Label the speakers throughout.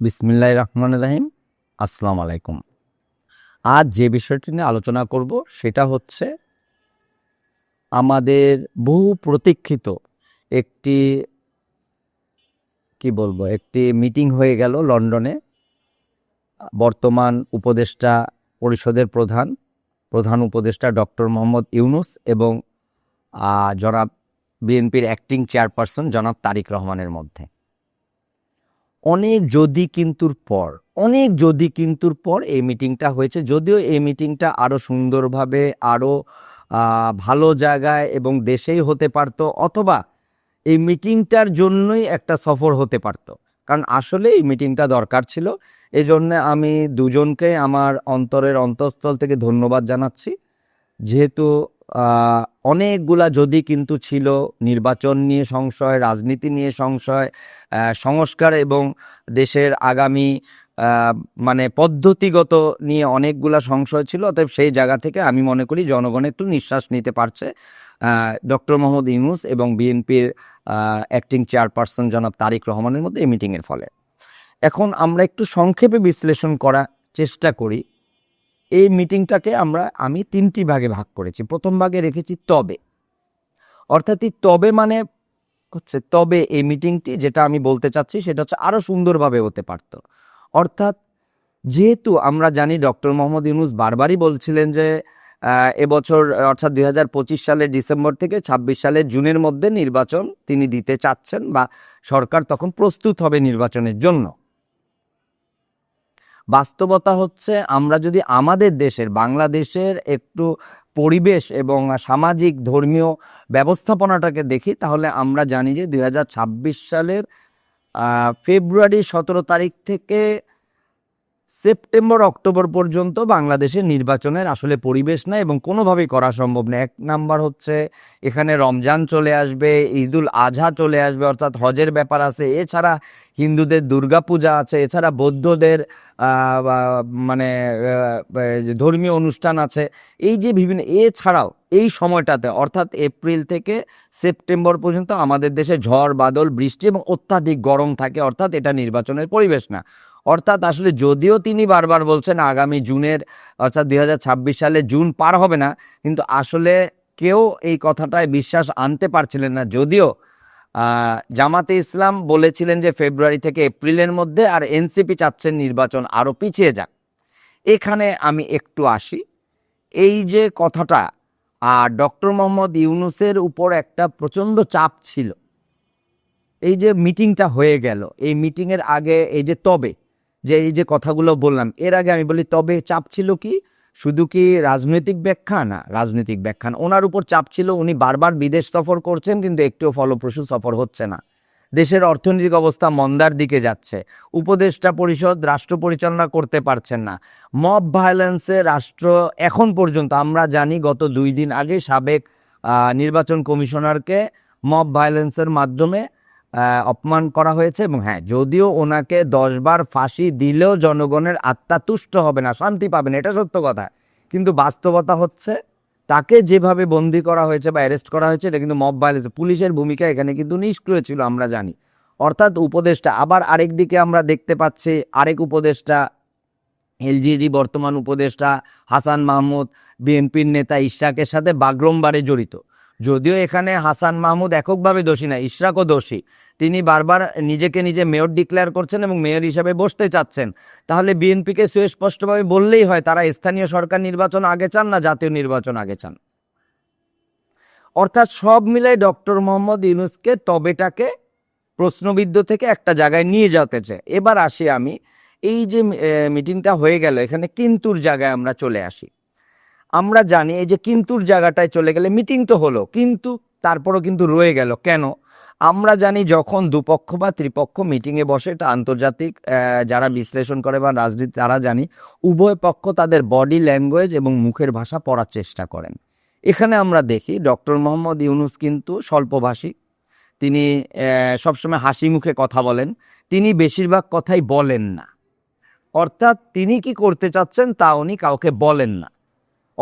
Speaker 1: বিসমিল্লাহ রহমান রাহিম। আসসালাম আলাইকুম। আজ যে বিষয়টি নিয়ে আলোচনা করব সেটা হচ্ছে আমাদের বহু প্রতীক্ষিত একটি, কি বলব, একটি মিটিং হয়ে গেল লন্ডনে। বর্তমান উপদেষ্টা পরিষদের প্রধান প্রধান উপদেষ্টা ডক্টর মোহাম্মদ ইউনুস এবং জনাব বিএনপির অ্যাক্টিং চেয়ারপারসন জনাব তারিক রহমানের মধ্যে। অনেক যদি কিন্তুর পর, অনেক যদি কিন্তুর পর এই মিটিংটা হয়েছে। যদিও এই মিটিংটা আরও সুন্দরভাবে আরও ভালো জায়গায় এবং দেশেই হতে পারতো, অথবা এই মিটিংটার জন্যই একটা সফর হতে পারতো। কারণ আসলে এই মিটিংটা দরকার ছিল। এই জন্যে আমি দুজনকে আমার অন্তরের অন্তঃস্থল থেকে ধন্যবাদ জানাচ্ছি। যেহেতু অনেকগুলা যদি কিন্তু ছিল নির্বাচন নিয়ে সংশয়, রাজনীতি নিয়ে সংশয় সংস্কার এবং দেশের আগামী মানে পদ্ধতিগত নিয়ে অনেকগুলা সংশয় ছিল, অতএব সেই জায়গা থেকে আমি মনে করি জনগণ একটু নিঃশ্বাস নিতে পারছে। ডক্টর মোহাম্মদ ইউনুস এবং বিএনপির অ্যাক্টিং চেয়ারপারসন জনাব তারিক রহমানের মধ্যে এই মিটিংয়ের ফলে। এখন আমরা একটু সংক্ষেপে বিশ্লেষণ করার চেষ্টা করি। এই মিটিংটাকে আমরা, আমি তিনটি ভাগে ভাগ করেছি। প্রথম ভাগে রেখেছি তবে। অর্থাৎ এই তবে মানে হচ্ছে তবে এই মিটিংটি, যেটা আমি বলতে চাচ্ছি, সেটা হচ্ছে আরও সুন্দরভাবে হতে পারত। অর্থাৎ যেহেতু আমরা জানি ডক্টর মোহাম্মদ ইউনুস বারবারই বলছিলেন যে এবছর, অর্থাৎ দুই হাজার পঁচিশ সালের ডিসেম্বর থেকে ২৬ সালের জুনের মধ্যে নির্বাচন তিনি দিতে চাচ্ছেন বা সরকার তখন প্রস্তুত হবে নির্বাচনের জন্য। বাস্তবতা হচ্ছে আমরা যদি আমাদের দেশের, বাংলাদেশের একটু পরিবেশ এবং সামাজিক ধর্মীয় ব্যবস্থাপনাটাকে দেখি, তাহলে আমরা জানি যে দুই হাজার ছাব্বিশ সালের ফেব্রুয়ারি সতেরো তারিখ থেকে সেপ্টেম্বর, অক্টোবর পর্যন্ত বাংলাদেশের নির্বাচনের আসলে পরিবেশ না এবং কোনোভাবেই করা সম্ভব না। এক নাম্বার হচ্ছে, এখানে রমজান চলে আসবে, ঈদুল আজহা চলে আসবে, অর্থাৎ হজের ব্যাপার আছে। এছাড়া হিন্দুদের দুর্গাপূজা আছে, এছাড়া বৌদ্ধদের মানে ধর্মীয় অনুষ্ঠান আছে, এই যে বিভিন্ন, এছাড়াও এই সময়টাতে, অর্থাৎ এপ্রিল থেকে সেপ্টেম্বর পর্যন্ত আমাদের দেশে ঝড়, বাদল, বৃষ্টি এবং অত্যাধিক গরম থাকে, অর্থাৎ এটা নির্বাচনের পরিবেশ না। অর্থাৎ আসলে যদিও তিনি বারবার বলছেন আগামী জুনের, অর্থাৎ দু হাজার ছাব্বিশ সালে জুন পার হবে না, কিন্তু আসলে কেউ এই কথাটায় বিশ্বাস আনতে পারছিলেন না। যদিও জামাতে ইসলাম বলেছিলেন যে ফেব্রুয়ারি থেকে এপ্রিলের মধ্যে আর এনসিপি চাচ্ছেন নির্বাচন আরও পিছিয়ে যাক। এখানে আমি একটু আসি। এই যে কথাটা আর ডক্টর মোহাম্মদ ইউনুসের উপর একটা প্রচণ্ড চাপ ছিল। এই যে মিটিংটা হয়ে গেল, এই মিটিংয়ের আগে, এই যে তবে যে এই যে কথাগুলো বললাম, এর আগে আমি বলি, তবে চাপ ছিল কি? শুধু কি রাজনৈতিক ব্যাখ্যা? না, রাজনৈতিক ব্যাখ্যা ওনার উপর চাপ ছিল, উনি বারবার বিদেশ সফর করছেন, কিন্তু একটুও ফলপ্রসূ সফর হচ্ছে না। দেশের অর্থনৈতিক অবস্থা মন্দার দিকে যাচ্ছে। উপদেষ্টা পরিষদ রাষ্ট্র পরিচালনা করতে পারছেন না। মব ভায়োলেন্সে রাষ্ট্র এখন পর্যন্ত, আমরা জানি গত দুই দিন আগে সাবেক নির্বাচন কমিশনারকে মব ভায়োলেন্সের মাধ্যমে অপমান করা হয়েছে এবং হ্যাঁ যদিও ওনাকে দশবার ফাঁসি দিলেও জনগণের আত্মা তুষ্ট হবে না, শান্তি পাবে না, এটা সত্য কথা। কিন্তু বাস্তবতা হচ্ছে, তাকে যেভাবে বন্দি করা হয়েছে বা অ্যারেস্ট করা হয়েছে, এটা কিন্তু মব ভায়োলেন্স পুলিশের ভূমিকা এখানে কিন্তু নিষ্ক্রিয় ছিল, আমরা জানি। অর্থাৎ উপদেষ্টা, আবার আরেক দিকে আমরা দেখতে পাচ্ছি, আরেক উপদেষ্টা, এলজিডি বর্তমান উপদেষ্টা হাসান মাহমুদ, বিএনপির নেতা ইশাকের সাথে বাগরমবারে জড়িত। যদিও এখানে হাসান মাহমুদ এককভাবে দোষী না, ইশরাকও দোষী। তিনি বারবার নিজেকে নিজে মেয়র ডিক্লেয়ার করছেন এবং মেয়র হিসাবে বসতে চাচ্ছেন। তাহলে বিএনপিকে সুস্পষ্টভাবে বললেই হয়, তারা স্থানীয় সরকার নির্বাচন আগে চান না জাতীয় নির্বাচন আগে চান? অর্থাৎ সব মিলাই ডক্টর মোহাম্মদ ইউনুসকে তবেটাকে প্রশ্নবিদ্ধ থেকে একটা জায়গায় নিয়ে যেতে এবার আসি আমি, এই যে মিটিংটা হয়ে গেল, এখানে কিন্তুর জায়গায় আমরা চলে আসি। আমরা জানি এই যে কিন্তুর জায়গাটায় চলে গেলে মিটিং তো হলো, কিন্তু তারপরও কিন্তু রয়ে গেল। কেন? আমরা জানি যখন দুপক্ষ বা ত্রিপক্ষ মিটিংয়ে বসে, এটা আন্তর্জাতিক যারা বিশ্লেষণ করে বা রাজনীতি, তারা জানি উভয় পক্ষ তাদের বডি ল্যাঙ্গুয়েজ এবং মুখের ভাষা পড়ার চেষ্টা করেন। এখানে আমরা দেখি ডক্টর মোহাম্মদ ইউনুস কিন্তু স্বল্পভাষী। তিনি সবসময় হাসি মুখে কথা বলেন। তিনি বেশিরভাগ কথাই বলেন না। অর্থাৎ তিনি কি করতে চাচ্ছেন তা উনি কাউকে বলেন না।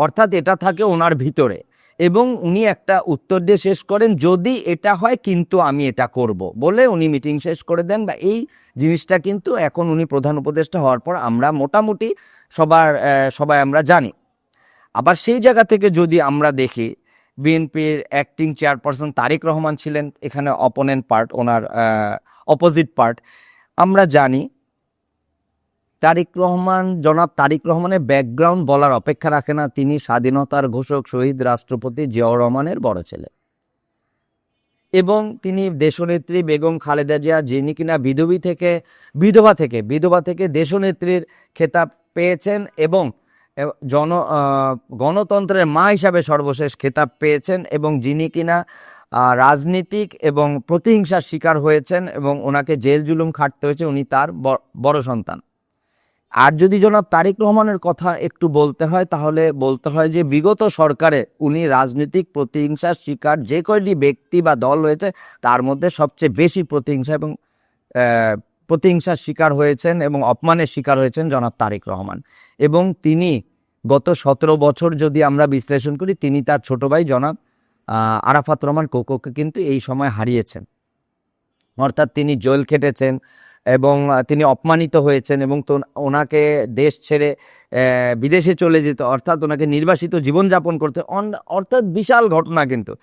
Speaker 1: অর্থাৎ এটা থাকে ওনার ভিতরে। এবং উনি একটা উত্তর দিয়ে শেষ করেন, যদি এটা হয় কিন্তু আমি এটা করব। বলে উনি মিটিং শেষ করে দেন বা এই জিনিসটা কিন্তু এখন উনি প্রধান উপদেষ্টা হওয়ার পর আমরা মোটামুটি সবার সবাই আমরা জানি। আবার সেই জায়গা থেকে যদি আমরা দেখি, বিএনপির অ্যাক্টিং চেয়ারপারসন তারেক রহমান ছিলেন, এখানে অপোনেন্ট পার্ট ওনার অপোজিট পার্ট আমরা জানি তারিক রহমান, জনাব তারিক রহমানের ব্যাকগ্রাউন্ড বলার অপেক্ষা রাখে না। তিনি স্বাধীনতার ঘোষক, শহীদ রাষ্ট্রপতি জিয়াউর রহমানের বড় ছেলে। এবং তিনি দেশনেত্রী বেগম খালেদা জিয়া, যিনি কিনা বিধবী থেকে, বিধবা থেকে বিধবা থেকে দেশনেত্রীর খেতাব পেয়েছেন এবং জন গণতন্ত্রের মা হিসাবে সর্বশেষ খেতাব পেয়েছেন এবং যিনি কিনা রাজনীতিক এবং প্রতিহিংসার শিকার হয়েছেন এবং ওনাকে জেল জুলুম খাটতে হয়েছে, উনি তার বড় সন্তান। আর যদি জনাব তারিক রহমানের কথা একটু বলতে হয়, তাহলে বলতে হয় যে বিগত সরকারে উনি রাজনৈতিক প্রতিহিংসার শিকার যে কয়টি ব্যক্তি বা দল রয়েছে, তার মধ্যে সবচেয়ে বেশি প্রতিহিংসা এবং প্রতিহিংসার শিকার হয়েছেন এবং অপমানের শিকার হয়েছেন জনাব তারেক রহমান। এবং তিনি গত সতেরো বছর যদি আমরা বিশ্লেষণ করি, তিনি তার ছোট ভাই জনাব আরাফাত রহমান কোকোকে কিন্তু এই সময় হারিয়েছেন। অর্থাৎ তিনি জেল খেটেছেন এবং তিনি অপমানিত হয়েছেন এবং তো ওনাকে দেশ ছেড়ে বিদেশে চলে যেত, অর্থাৎ ওনাকে নির্বাসিত জীবনযাপন করতে, অন- অর্থাৎ বিশাল ঘটনা কিন্তু।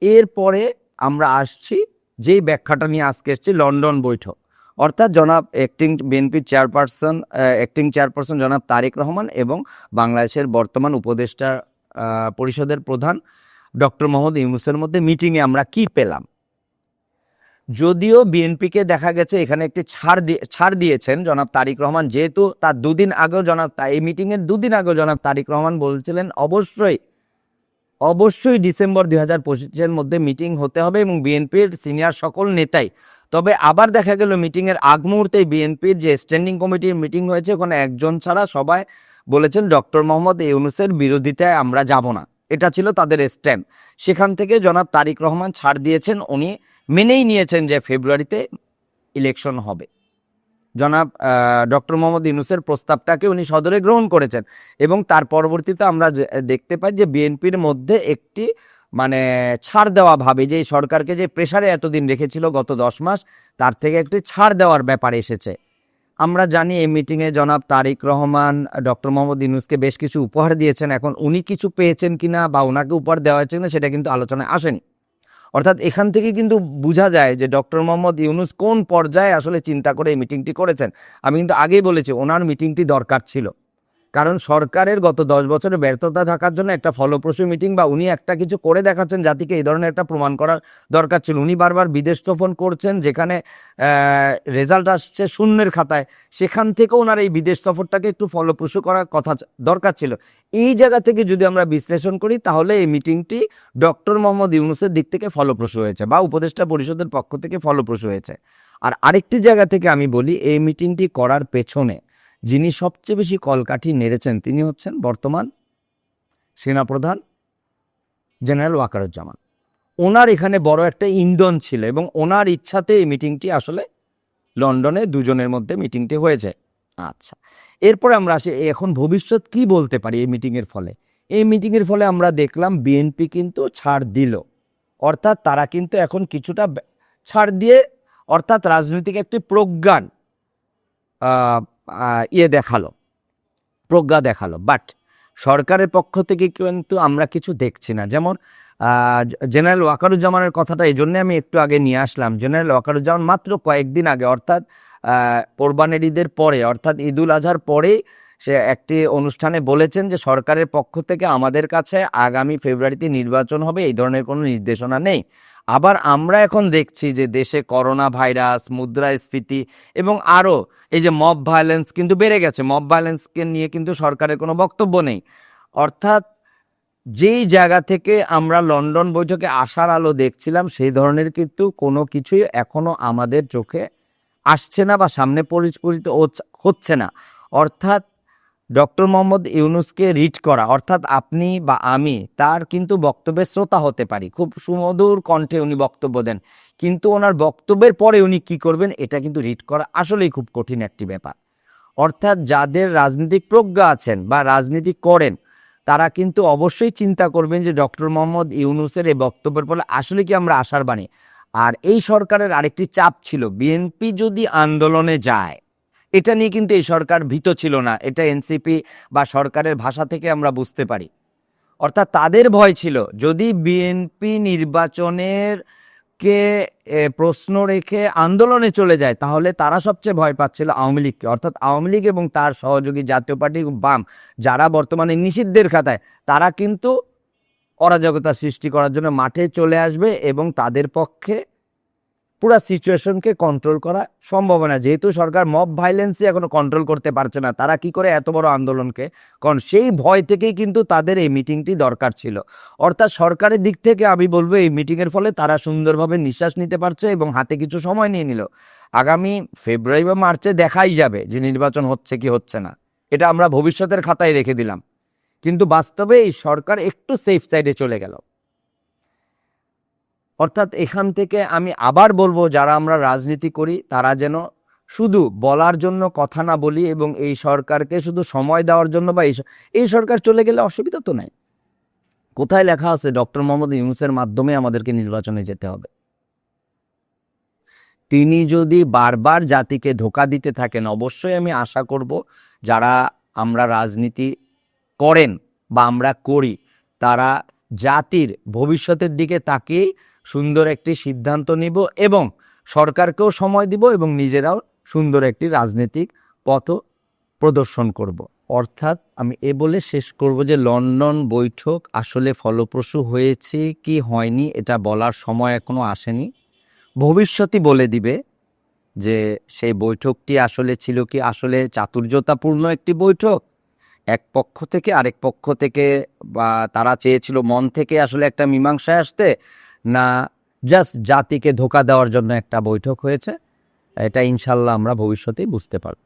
Speaker 1: এরপরে আমরা আসছি, যেই ব্যাখ্যাটা নিয়ে আজকে এসছি, লন্ডন বৈঠক। অর্থাৎ জনাব অ্যাক্টিং বিএনপির চেয়ারপারসন অ্যাক্টিং চেয়ারপারসন জনাব তারেক রহমান এবং বাংলাদেশের বর্তমান উপদেষ্টা পরিষদের প্রধান ডক্টর মোহাম্মদ ইউনুসের মধ্যে মিটিংয়ে আমরা কি পেলাম? যদিও বিএনপিকে দেখা গেছে এখানে একটি ছাড় দিয়ে ছাড় দিয়েছেন জনাব তারিক রহমান, যেহেতু তার দুদিন আগেও জনাব এই মিটিংয়ের দুদিন আগেও জনাব তারিক রহমান বলছিলেন, অবশ্যই অবশ্যই ডিসেম্বর দুই হাজার পঁচিশের মধ্যে মিটিং হতে হবে এবং বিএনপির সিনিয়র সকল নেতাই। তবে আবার দেখা গেল মিটিংয়ের আগ মুহূর্তে বিএনপির যে স্ট্যান্ডিং কমিটির মিটিং হয়েছে, ওখানে একজন ছাড়া সবাই বলেছেন ডক্টর মোহাম্মদ ইউনুসের বিরোধিতায় আমরা যাব না। এটা ছিল তাদের স্ট্যান্ড সেখান থেকে জনাব তারিক রহমান ছাড় দিয়েছেন, উনি মেনেই নিয়েছেন যে ফেব্রুয়ারিতে ইলেকশন হবে। জনাব ডক্টর মোহাম্মদ ইউনুসের প্রস্তাবটাকে উনি সদরে গ্রহণ করেছেন এবং তার পরবর্তীতে আমরা দেখতে পাই যে বিএনপির মধ্যে একটি মানে ছাড় দেওয়া ভাবে, যে সরকারকে যে প্রেসারে এতদিন রেখেছিল গত দশ মাস, তার থেকে একটি ছাড় দেওয়ার ব্যাপার এসেছে। আমরা জানি এই মিটিংয়ে জনাব তারিক রহমান, ডক্টর মোহাম্মদ ইউনুসকে বেশ কিছু উপহার দিয়েছেন। এখন উনি কিছু পেয়েছেন কিনা বা ওনাকে উপহার দেওয়া হয়েছে কিনা সেটা কিন্তু আলোচনায় আসেনি। অর্থাৎ এখান থেকে কিন্তু বোঝা যায় যে ডক্টর মোহাম্মদ ইউনুস কোন পর্যায়ে আসলে চিন্তা করে এই মিটিংটি করেছেন। আমি কিন্তু আগেই বলেছি, ওনার মিটিংটি দরকার ছিল। কারণ সরকারের গত দশ বছরের ব্যর্থতা থাকার জন্য একটা ফলপ্রসূ মিটিং বা উনি একটা কিছু করে দেখাচ্ছেন জাতিকে, এই ধরনের একটা প্রমাণ করার দরকার ছিল। উনি বারবার বিদেশ সফর করছেন, যেখানে রেজাল্ট আসছে শূন্যের খাতায়। সেখান থেকে ওনার এই বিদেশ সফরটাকে একটু ফলপ্রসূ করার কথা দরকার ছিল। এই জায়গা থেকে যদি আমরা বিশ্লেষণ করি, তাহলে এই মিটিংটি ডক্টর মোহাম্মদ ইউনুসের দিক থেকে ফলপ্রসূ হয়েছে বা উপদেষ্টা পরিষদের পক্ষ থেকে ফলপ্রসূ হয়েছে। আর আরেকটি জায়গা থেকে আমি বলি, এই মিটিংটি করার পেছনে যিনি সবচেয়ে বেশি কলকাঠি নেড়েছেন তিনি হচ্ছেন বর্তমান সেনাপ্রধান জেনারেল ওয়াকারুজ্জামান। ওনার এখানে বড় একটা ইন্ধন ছিল এবং ওনার ইচ্ছাতে এই মিটিংটি আসলে লন্ডনে দুজনের মধ্যে মিটিংটি হয়েছে। আচ্ছা এরপরে আমরা আসি, এখন ভবিষ্যৎ কি বলতে পারি এই মিটিংয়ের ফলে? এই মিটিংয়ের ফলে আমরা দেখলাম বিএনপি কিন্তু ছাড় দিল। অর্থাৎ তারা কিন্তু এখন কিছুটা ছাড় দিয়ে অর্থাৎ রাজনৈতিক একটি প্রজ্ঞান ইয়ে দেখাল, প্রজ্ঞা দেখাল। বাট সরকারের পক্ষ থেকে কিন্তু আমরা কিছু দেখছি না। যেমন জেনারেল ওয়াকারুজ্জামানের কথাটা এই জন্যে আমি একটু আগে নিয়ে আসলাম। জেনারেল ওয়াকারুজ্জামান মাত্র কয়েকদিন আগে, অর্থাৎ কোরবানির ঈদের পরে, অর্থাৎ ঈদুল আজহার পরেই সে একটি অনুষ্ঠানে বলেছেন যে, সরকারের পক্ষ থেকে আমাদের কাছে আগামী ফেব্রুয়ারিতে নির্বাচন হবে, এই ধরনের কোনো নির্দেশনা নেই। আবার আমরা এখন দেখছি যে দেশে করোনা ভাইরাস মুদ্রাস্ফীতি এবং আরও এই যে মব ভায়োলেন্স কিন্তু বেড়ে গেছে। মব ভায়োলেন্সকে নিয়ে কিন্তু সরকারের কোনো বক্তব্য নেই। অর্থাৎ যেই জায়গা থেকে আমরা লন্ডন বৈঠকে আসার আলো দেখছিলাম, সেই ধরনের কিন্তু কোনো কিছুই এখনও আমাদের চোখে আসছে না বা সামনে পরিস্ফুটিত হচ্ছে না। অর্থাৎ ডক্টর মোহাম্মদ ইউনুসকে রিড করা, অর্থাৎ আপনি বা আমি, তার কিন্তু বক্তব্যের শ্রোতা হতে পারি। খুব সুমধুর কণ্ঠে উনি বক্তব্য দেন। কিন্তু ওনার বক্তব্যের পরে উনি কি করবেন, এটা কিন্তু রিড করা আসলেই খুব কঠিন একটি ব্যাপার। অর্থাৎ যাদের রাজনৈতিক প্রজ্ঞা আছেন বা রাজনীতি করেন, তারা কিন্তু অবশ্যই চিন্তা করবেন যে ডক্টর মোহাম্মদ ইউনুসের এই বক্তব্যের ফলে আসলে কি আমরা আশার বাণী। আর এই সরকারের আরেকটি চাপ ছিল, বিএনপি যদি আন্দোলনে যায় এটা নিয়ে কিন্তু এই সরকার ভীত ছিল না। এটা এনসিপি বা সরকারের ভাষা থেকে আমরা বুঝতে পারি। অর্থাৎ তাদের ভয় ছিল, যদি বিএনপি নির্বাচনের কে প্রশ্ন রেখে আন্দোলনে চলে যায়, তাহলে তারা সবচেয়ে ভয় পাচ্ছিল আওয়ামী লীগকে। অর্থাৎ আওয়ামী লীগ এবং তার সহযোগী জাতীয় পার্টি বাম, যারা বর্তমানে নিষিদ্ধের খাতায়, তারা কিন্তু অরাজকতা সৃষ্টি করার জন্য মাঠে চলে আসবে এবং তাদের পক্ষে পুরো সিচুয়েশনকে কন্ট্রোল করা সম্ভব না। যেহেতু সরকার মব ভাইলেন্সই এখনও কন্ট্রোল করতে পারছে না, তারা কি করে এত বড় আন্দোলনকে? কারণ সেই ভয় থেকেই কিন্তু তাদের এই মিটিংটি দরকার ছিল। অর্থাৎ সরকারের দিক থেকে আমি বলব, এই মিটিংয়ের ফলে তারা সুন্দরভাবে নিঃশ্বাস নিতে পারছে এবং হাতে কিছু সময় নিয়ে নিল। আগামী ফেব্রুয়ারি বা মার্চে দেখাই যাবে যে নির্বাচন হচ্ছে কি হচ্ছে না। এটা আমরা ভবিষ্যতের খাতায় রেখে দিলাম। কিন্তু বাস্তবে এই সরকার একটু সেফ সাইডে চলে গেল। অর্থাৎ এখান থেকে আমি আবার বলব, যারা আমরা রাজনীতি করি, তারা যেন শুধু বলার জন্য কথা না বলি এবং এই সরকারকে শুধু সময় দেওয়ার জন্য বা এই সরকার চলে গেলে অসুবিধা তো নাই। কোথায় লেখা আছে, ডক্টর মোহাম্মদ ইউনুসের মাধ্যমে আমাদেরকে নির্বাচনে যেতে হবে। তিনি যদি বারবার জাতিকে ধোকা দিতে থাকেন, অবশ্যই আমি আশা করব যারা আমরা রাজনীতি করেন বা আমরা করি, তারা জাতির ভবিষ্যতের দিকে তাকিয়েই সুন্দর একটি সিদ্ধান্ত নিব এবং সরকারকেও সময় দিব এবং নিজেরাও সুন্দর একটি রাজনৈতিক পথ প্রদর্শন করব। অর্থাৎ আমি এ বলে শেষ করব যে লন্ডন বৈঠক আসলে ফলপ্রসূ হয়েছে কি হয়নি এটা বলার সময় এখনও আসেনি। ভবিষ্যতই বলে দিবে যে সেই বৈঠকটি আসলে ছিল কি আসলে চাতুর্যতাপূর্ণ একটি বৈঠক? এক পক্ষ থেকে আরেক পক্ষ থেকে বা তারা চেয়েছিল মন থেকে আসলে একটা মীমাংসায় আসতে। না জাস্ট জাতিকে ধোকা দেওয়ার জন্য একটা বৈঠক হয়েছে। এটা ইনশাল্লাহ আমরা ভবিষ্যতেই বুঝতে পারব।